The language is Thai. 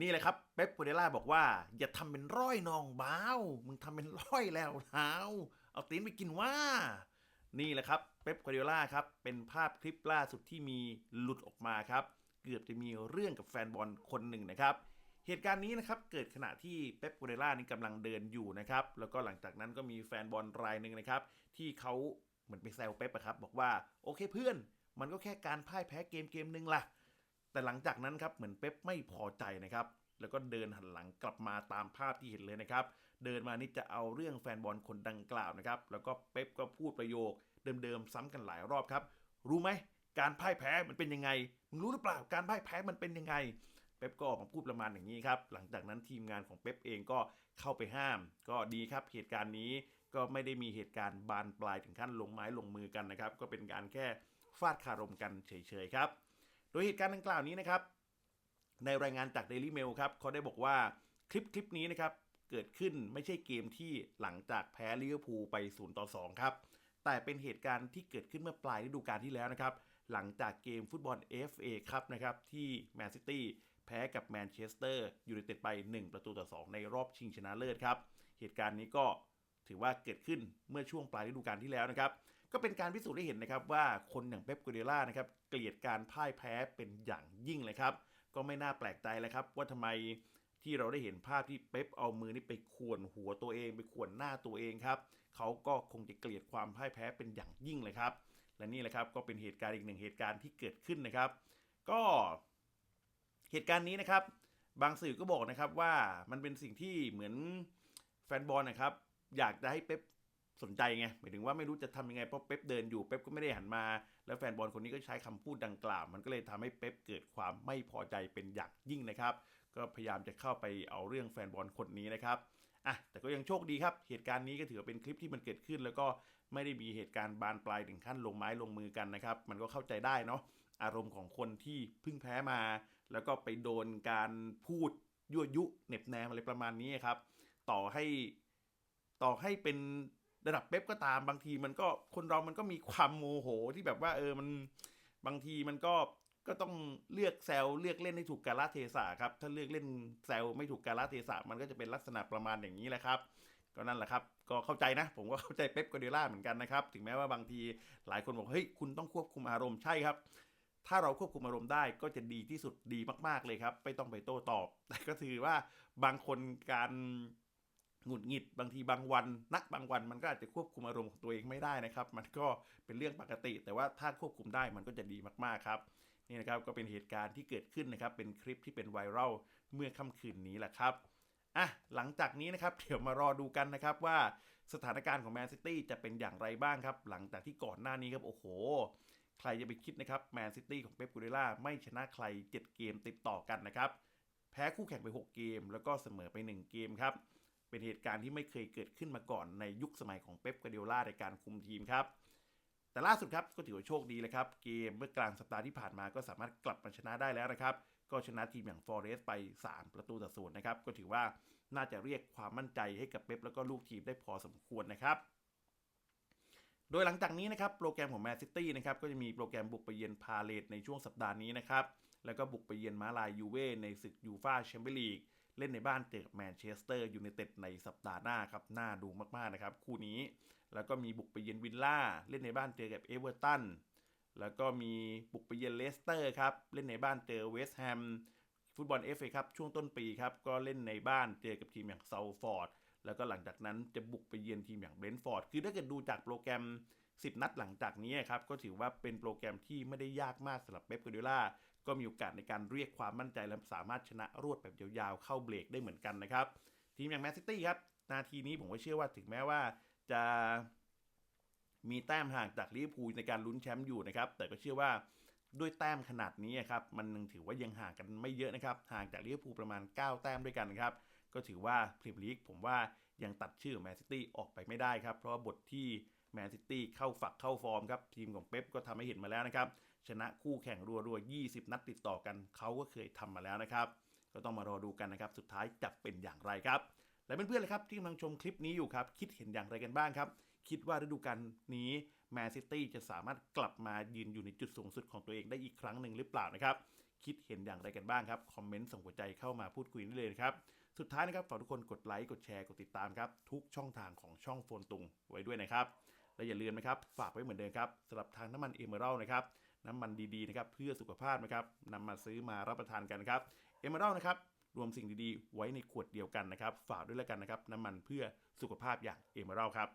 นี่แหละครับเป๊ปโกเดล่าบอกว่า อย่าทำเป็นร้อยนองบ้าวมึงทำเป็นร้อยแล้วเท้าเอาตีนไปกินว่า นี่แหละครับเป๊ปโกเดล่าครับ เป็นภาพคลิปล่าสุดที่มีหลุดออกมาครับ เกือบจะมีเรื่องกับแฟนบอลคนหนึ่งนะครับ เหตุการณ์นี้นะครับเกิดขณะที่เป๊ปโกเดล่านี่กำลังเดินอยู่นะครับ แล้วก็หลังจากนั้นก็มีแฟนบอลรายหนึ่งนะครับ ที่เขาเหมือนไปแซวเป๊ปอะครับบอกว่าโอเคเพื่อน มันก็แค่การพ่ายแพ้เกมเกมหนึ่งล่ะ แต่หลังจากนั้นครับเหมือนเป๊ปไม่พอใจนะครับ แล้วก็เดินหันหลังกลับมาตามภาพที่เห็นเลยนะครับ เดินมานี่จะเอาเรื่องแฟนบอลคนดังกล่าวนะครับ แล้วก็เป๊ปก็พูดประโยค เดิมๆซ้ำกันหลายรอบครับ รู้ไหมการพ่ายแพ้มันเป็นยังไงมึงรู้หรือเปล่าการพ่ายแพ้มันเป็นยังไงเป๊ปก็ออกมาพูดประมาณอย่างนี้ครับ หลังจากนั้นทีมงานของเป๊ปเองก็เข้าไปห้าม ก็ดีครับเหตุการณ์นี้ก็ไม่ได้มีเหตุการณ์บานปลายถึงขั้นลงไม้ลงมือกันนะครับ ก็เป็นการแค่ฟาดคารมกันเฉยๆครับ โดยเหตุการณ์ดังกล่าวนี้นะครับ ในรายงานจาก Daily Mail ครับเขาได้บอกว่าคลิปคลิปนี้นะครับเกิดขึ้นไม่ใช่เกมที่หลังจากแพ้ลิเวอร์พูลไป0ต่อ2ครับแต่เป็นเหตุการณ์ที่เกิดขึ้นเมื่อปลายฤดูกาลที่แล้วนะครับ หลังจากเกมฟุตบอล FA ครับนะครับที่แมนซิตี้แพ้กับแมนเชสเตอร์ยูไนเต็ดไป 1 ประตูต่อ 2 ในรอบชิงชนะเลิศครับ เหตุการณ์นี้ก็ถือว่าเกิดขึ้นเมื่อช่วงปลายฤดูกาลที่แล้วนะครับ ก็เป็นการพิสูจน์ให้เห็นนะครับว่าคนอย่างเป๊ปกัวเดล่านะครับเกลียดการพ่ายแพ้เป็นอย่างยิ่งเลยครับ ก็ไม่น่าแปลกใจเลยครับ ว่าทำไมที่เราได้เห็นภาพที่เป๊ปเอามือนี่ไปข่วนหัวตัวเอง ไปข่วนหน้าตัวเองครับเขาก็คงจะเกลียดความพ่ายแพ้เป็นอย่างยิ่งเลยครับ และนี่แหละครับก็เป็นเหตุการณ์อีกหนึ่งเหตุการณ์ที่เกิดขึ้นนะครับ ก็เหตุการณ์นี้นะครับ บางสื่อก็บอกนะครับว่ามันเป็นสิ่งที่เหมือนแฟนบอลนะครับ อยากจะให้เป๊ป สนใจไงหมายถึงว่าไม่รู้จะทำยังไงเพราะเป๊ปเดินอยู่เป๊ปก็ไม่ได้หันมา แล้วแฟนบอลคนนี้ก็ใช้คำพูดดังกล่าว มันก็เลยทำให้เป๊ปเกิดความไม่พอใจเป็นอย่างยิ่งนะครับ ก็พยายามจะเข้าไปเอาเรื่องแฟนบอลคนนี้นะครับอะแต่ก็ยังโชคดีครับ เหตุการณ์นี้ก็ถือว่าเป็นคลิปที่มันเกิดขึ้น แล้วก็ไม่ได้มีเหตุการณ์บานปลายถึงขั้นลงไม้ลงมือกันนะครับ มันก็เข้าใจได้เนาะอารมณ์ของคนที่เพิ่งแพ้มา แล้วก็ไปโดนการพูดยั่วยุเหน็บแนมอะไรประมาณนี้ครับ ต่อให้ต่อให้เป็น ระดับเป๊ปก็ตามบางทีมันก็คนเรามันก็มีความโมโหที่แบบว่าเออมันบางทีมันก็ก็ต้องเลือกแซวเลือกเล่นให้ถูกกาลเทศะครับ ถ้าเลือกเล่นแซวไม่ถูกกาลเทศะมันก็จะเป็นลักษณะประมาณอย่างนี้แหละครับ ก็นั่นแหละครับ ก็เข้าใจนะ ผมก็เข้าใจเป๊ปกัวเดล่าเหมือนกันนะครับ ถึงแม้ว่าบางทีหลายคนบอกเฮ้ยคุณต้องควบคุมอารมณ์ใช่ครับ ถ้าเราควบคุมอารมณ์ได้ก็จะดีที่สุดดีมาก ๆเลยครับ ไม่ต้องไปโต้ตอบ แต่ก็ถือว่าบางคนการ หงุดหงิดบางทีบางวัน นักบางวันมันก็อาจจะควบคุมอารมณ์ของตัวเองไม่ได้นะครับ มันก็เป็นเรื่องปกติ แต่ว่าถ้าควบคุมได้มันก็จะดีมากๆครับนี่นะครับก็เป็นเหตุการณ์ที่เกิดขึ้นนะครับ เป็นคลิปที่เป็นไวรัลเมื่อค่ำคืนนี้แหละครับอะหลังจากนี้นะครับเดี๋ยวมารอดูกันนะครับว่าสถานการณ์ของแมนซิตี้จะเป็นอย่างไรบ้างครับ หลังจากที่ก่อนหน้านี้ครับโอ้โห ใครจะไปคิดนะครับแมนซิตี้ของเป๊ปกูเดล่าไม่ชนะใคร 7 เกมติดต่อกันนะครับ แพ้คู่แข่งไป 6 เกม แล้วก็เสมอไป 1 เกมครับ เป็นเหตุการณ์ที่ไม่เคยเกิดขึ้นมาก่อนในยุคสมัยของเป๊ปกัวเดล่าในการคุมทีมครับ แต่ล่าสุดครับก็ถือว่าโชคดีเลยครับ เกมเมื่อกลางสัปดาห์ที่ผ่านมาก็สามารถกลับมาชนะได้แล้วนะครับ ก็ชนะทีมอย่างฟอเรสไป 3 ประตูต่อศูนย์นะครับ ก็ถือว่าน่าจะเรียกความมั่นใจให้กับเป๊ปแล้วก็ลูกทีมได้พอสมควรนะครับโดยหลังจากนี้นะครับโปรแกรมของแมนซิตี้นะครับก็จะมีโปรแกรมบุกไปเยือนพาเลตในช่วงสัปดาห์นี้นะครับแล้วก็บุกไปเยือนมาลายยูเว่ในศึกยูฟาแชมเปี้ยนลีก เล่นในบ้านเจอกับแมนเชสเตอร์ยูไนเต็ดในสัปดาห์หน้าครับน่าดูมากๆนะครับ คู่นี้แล้วก็มีบุกไปเยือนวิลล่าเล่นในบ้านเจอกับเอเวอร์ตันแล้วก็มีบุกไปเยือนเลสเตอร์ครับเล่นในบ้านเจอเวสต์แฮมฟุตบอลเอฟเอครับช่วงต้นปีครับก็เล่นในบ้านเจอกับทีมอย่างเซาฟอร์ดแล้วก็หลังจากนั้นจะบุกไปเยือนทีมอย่างเบรนท์ฟอร์ดคือถ้าเกิดดูจากโปรแกรม 10 นัดหลังจากนี้ครับก็ถือว่าเป็นโปรแกรมที่ไม่ได้ยากมากสำหรับเป๊ปกัวเดล่าก็มีโอกาสในการเรียกความมั่นใจและสามารถชนะรวดแบบยาวๆเข้าเบรกได้เหมือนกันนะครับ ทีมอย่างแมนซิตี้ครับนาทีนี้ผมก็เชื่อว่าถึงแม้ว่าจะมีแต้มห่างจากลิเวอร์พูลในการลุ้นแชมป์อยู่นะครับ แต่ก็เชื่อว่าด้วยแต้มขนาดนี้ครับมันยังถือว่ายังห่างกันไม่เยอะนะครับห่างจากลิเวอร์พูลประมาณ 9 แต้มด้วยกันครับก็ถือว่าพรีเมียร์ลีกผมว่ายังตัดชื่อแมนซิตี้ออกไปไม่ได้ครับ เพราะบทที่ แมนซิตี้เข้าฝักเข้าฟอร์มครับทีมของเป๊ปก็ทำให้เห็นมาแล้วนะครับ ชนะคู่แข่งรัวๆ 20 นัดติดต่อกันเขาก็เคยทำมาแล้วนะครับ ก็ต้องมารอดูกันนะครับ สุดท้ายจะเป็นอย่างไรครับ และเพื่อนๆเลยครับที่กำลังชมคลิปนี้อยู่ครับ คิดเห็นอย่างไรกันบ้างครับ คิดว่าฤดูกาลนี้แมนซิตี้จะสามารถกลับมายืนอยู่ในจุดสูงสุดของตัวเองได้อีกครั้งหนึ่งหรือเปล่านะครับคิดเห็นอย่างไรกันบ้างครับคอมเมนต์ส่งหัวใจเข้ามาพูดคุยได้เลยครับสุดท้ายนะครับฝากทุกคนกดไลค์กดแชร์กดติดตามครับทุกช่องทางของช่องโฟนตุงไว้ด้วยนะครับ และอย่าลืมนะครับฝากไว้เหมือนเดิมครับสำหรับทางน้ำมันเอเมอรัลนะครับน้ำมันดีๆนะครับเพื่อสุขภาพนะครับนำมาซื้อมารับประทานกันครับเอเมอรัลนะครับรวมสิ่งดีๆ ไว้ในขวดเดียวกันนะครับ ฝากด้วยแล้วกันนะครับ น้ำมันเพื่อสุขภาพอย่างเอเมอรัลครับ